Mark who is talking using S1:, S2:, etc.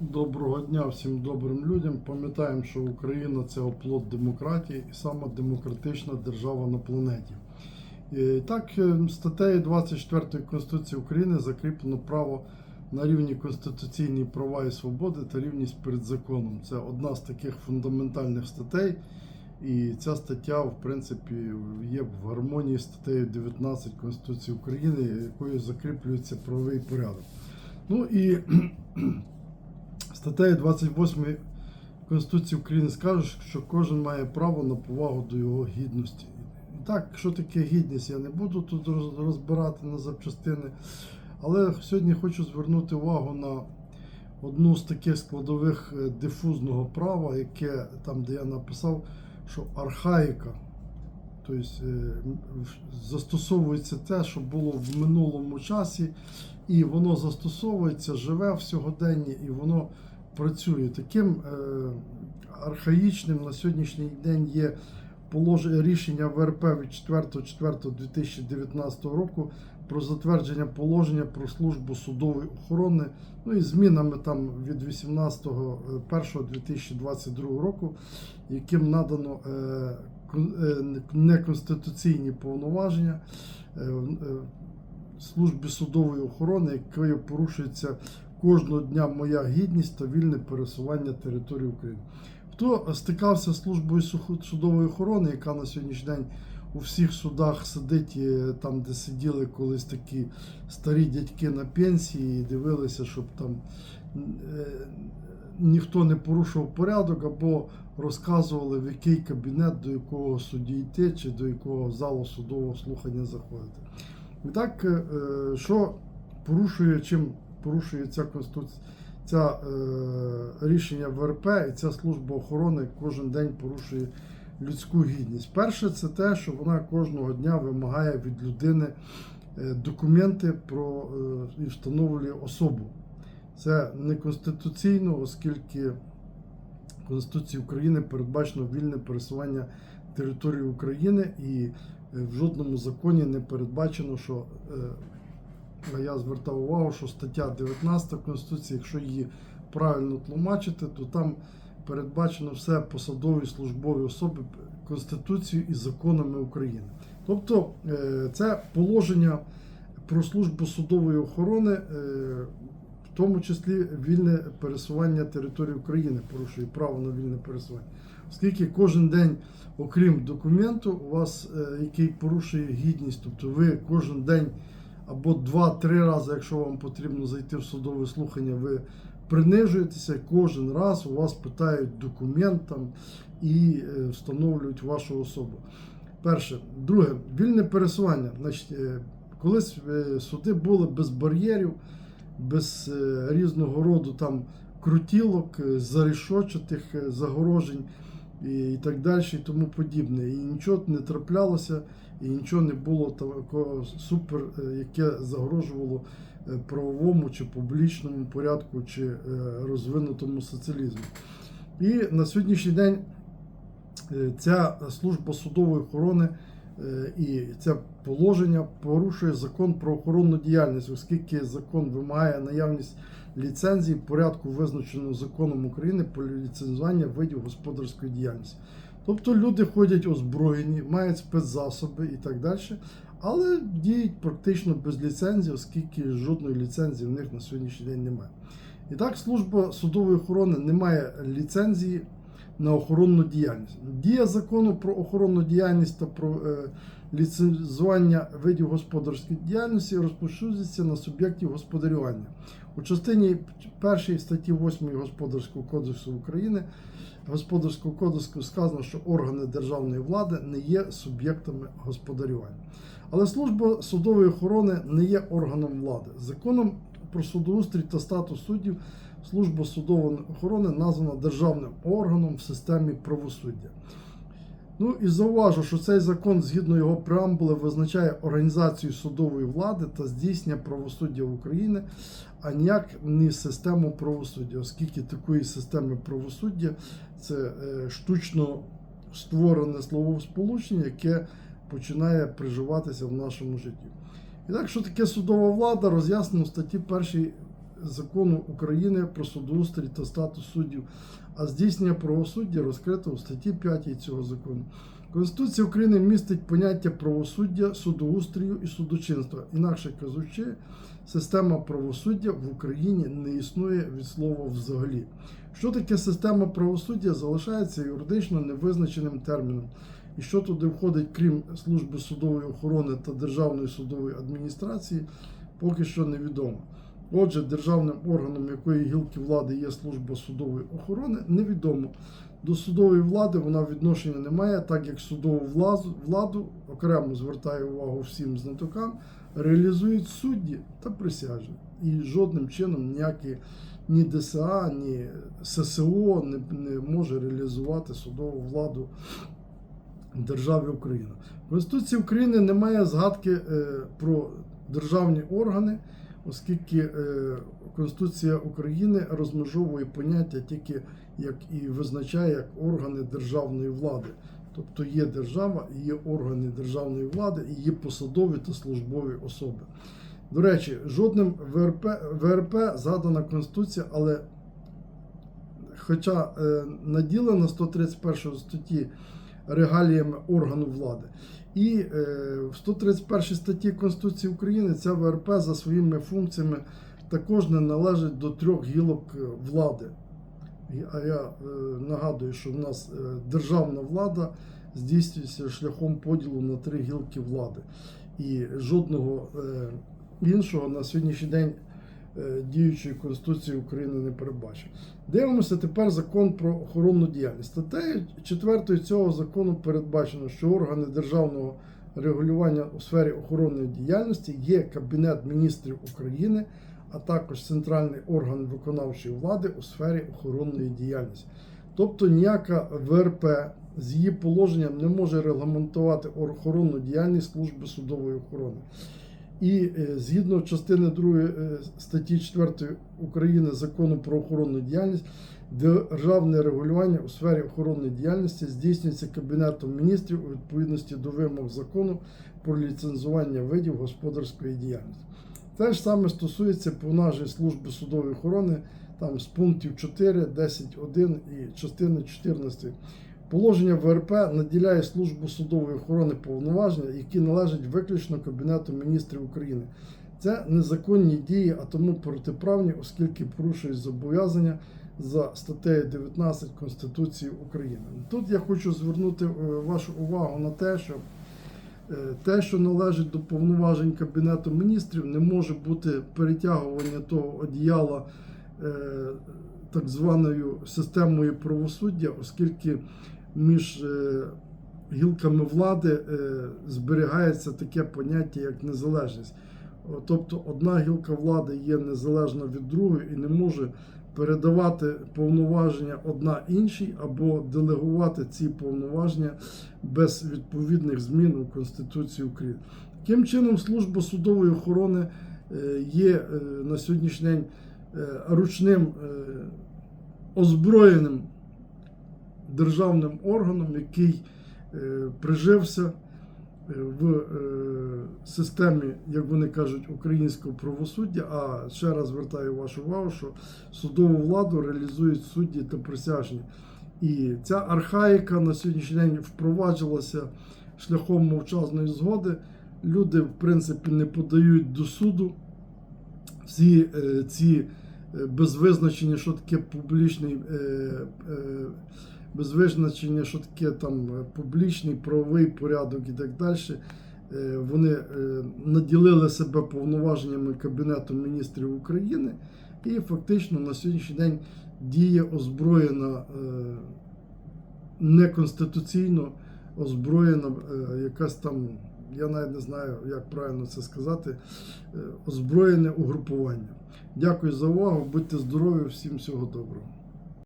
S1: Доброго дня всім добрим людям. Пам'ятаємо, що Україна це оплот демократії і сама демократична держава на планеті. І так, е, статтею 24 Конституції України закріплено право на рівні конституційні права і свободи та рівність перед законом. Це одна з таких фундаментальних статей. І ця стаття, в принципі, є в гармонії з статтею 19 Конституції України, якою закріплюється правовий порядок. Ну і статтею 28 Конституції України скаже, що кожен має право на повагу до його гідності. Так, що таке гідність, я не буду тут розбирати на запчастини. Але сьогодні хочу звернути увагу на одну з таких складових е, дифузного права, яке там, де я написав, що архаїка. Тобто е, застосовується те, що було в минулому часі, і воно застосовується, живе в сьогоденні, і воно працює. Таким е, архаїчним на сьогоднішній день є рішення ВРП від 4.4.2019 року про затвердження положення про службу судової охорони, ну і змінами там від 18.01.2022 року, яким надано е, е, неконституційні повноваження службі судової охорони, якою порушується кожного дня моя гідність та вільне пересування території України. Хто стикався з службою судової охорони, яка на сьогоднішній день у всіх судах сидить, е, там, де сиділи колись такі старі дядьки на пенсії, і дивилися, щоб там е, ніхто не порушував порядок, або розказували, в який кабінет до якого судді йти, чи до якого залу судового слухання заходити. І так, е, що порушує, чим порушує ця конституція, ця е, рішення ВРП і ця служба охорони кожен день порушує людську гідність. Перше, це те, що вона кожного дня вимагає від людини е, документи про е, і встановлює особу. Це неконституційно, оскільки Конституції України передбачено вільне пересування території України і е, в жодному законі не передбачено, що е, я звертав увагу, що стаття 19 Конституції, якщо її правильно тлумачити, то там передбачено все посадові службові особи Конституцією і законами України. Тобто е, це положення про службу судової охорони, е, в тому числі вільне пересування території України, порушує право на вільне пересування. Оскільки кожен день, окрім документу, у вас, е, який порушує гідність, тобто ви кожен день або два-три рази, якщо вам потрібно зайти в судове слухання, ви принижуєтеся, кожен раз у вас питають документ і е, встановлюють вашу особу. Перше. Друге, вільне пересування. Значить, е, колись е, суди були без бар'єрів, без різного роду там крутілок, зарішочатих загорожень і, так далі, і тому подібне. І нічого не траплялося, і нічого не було такого супер, е, яке загрожувало е, правовому чи публічному порядку, чи е, розвинутому соціалізму. І на сьогоднішній день ця служба судової охорони і це положення порушує закон про охоронну діяльність, оскільки закон вимагає наявність ліцензії в порядку, визначеного законом України про ліцензування видів господарської діяльності. Тобто люди ходять озброєні, мають спецзасоби і так далі, але діють практично без ліцензії, оскільки жодної ліцензії в них на сьогоднішній день немає. І так, служба судової охорони не має ліцензії на охоронну діяльність. Дія закону про охоронну діяльність та про е, ліцензування видів господарської діяльності розпоширюється на суб'єктів господарювання. У частині 1 статті 8 Господарського кодексу України Господарського кодексу сказано, що органи державної влади не є суб'єктами господарювання. Але служба судової охорони не є органом влади. Законом про судоустрій та статус суддів служба судової охорони названа державним органом в системі правосуддя. Ну і зауважу, що цей закон, згідно його преамбули, визначає організацію судової влади та здійснення правосуддя в Україні, а ніяк не систему правосуддя, оскільки такої системи правосуддя це е, штучно створене словосполучення, яке починає приживатися в нашому житті. І так, що таке судова влада, роз'яснено в статті 1 закону України про судоустрій та статус суддів, а здійснення правосуддя розкрито у статті 5 цього закону. Конституція України містить поняття правосуддя, судоустрію і судочинства. Інакше кажучи, система правосуддя в Україні не існує від слова взагалі. Що таке система правосуддя залишається юридично невизначеним терміном. І що туди входить, крім служби судової охорони та Державної судової адміністрації, поки що невідомо. Отже, державним органом якої гілки влади є служба судової охорони, невідомо. До судової влади вона відношення не має, так як судову владу, владу окремо звертаю увагу всім знатокам, реалізують судді та присяжні. І жодним чином ніякі ні ДСА, ні ССО не, не може реалізувати судову владу державі Україна. В Конституції України немає згадки е, про державні органи, оскільки е, Конституція України розмежовує поняття тільки як і визначає як органи державної влади. Тобто є держава, є органи державної влади, і є посадові та службові особи. До речі, жодним ВРП, ВРП згадана Конституція, але хоча е, наділена 131 статті регаліями органу влади. І е, в 131 статті Конституції України ця ВРП за своїми функціями також не належить до трьох гілок е, влади. А я е, нагадую, що в нас державна влада здійснюється шляхом поділу на три гілки влади. І жодного іншого на сьогоднішній день діючої Конституції України не передбачено. Дивимося тепер закон про охоронну діяльність. Статтею 4 цього закону передбачено, що органи державного регулювання у сфері охоронної діяльності є Кабінет міністрів України, а також центральний орган виконавчої влади у сфері охоронної діяльності. Тобто ніяка ВРП з її положенням не може регламентувати охоронну діяльність служби судової охорони. І е, згідно частини 2 е, статті 4 України закону про охоронну діяльність, державне регулювання у сфері охоронної діяльності здійснюється Кабінетом міністрів у відповідності до вимог закону про ліцензування видів господарської діяльності. Те ж саме стосується повноважень служби судової охорони там з пунктів 4, 10.1 і частини 14. Положення ВРП наділяє службу судової охорони повноваження, які належать виключно Кабінету міністрів України. Це незаконні дії, а тому протиправні, оскільки порушують зобов'язання за статтею 19 Конституції України. Тут я хочу звернути е, вашу увагу на те, що е, те, що належить до повноважень Кабінету міністрів, не може бути перетягування того одіяла е, так званою системою правосуддя, оскільки між е, гілками влади е, зберігається таке поняття, як незалежність. Тобто одна гілка влади є незалежна від другої і не може передавати повноваження одна іншій або делегувати ці повноваження без відповідних змін у Конституції України. Таким чином, служба судової охорони е, є на сьогоднішній день ручним озброєним державним органом, який е, прижився е, в е, системі, як вони кажуть, українського правосуддя. А ще раз звертаю вашу увагу, що судову владу реалізують судді та присяжні. І ця архаїка на сьогоднішній день впроваджувалася шляхом мовчазної згоди. Люди, в принципі, не подають до суду всі ці без визначення, що таке публічний, без визначення, що таке там е, публічний правовий порядок і так далі. Е, Вони е, наділили себе повноваженнями Кабінету міністрів України, і фактично на сьогоднішній день діє озброєна неконституційно озброєна якась там, я навіть не знаю, як правильно це сказати, озброєне угрупування. Дякую за увагу, будьте здорові, всім всього доброго.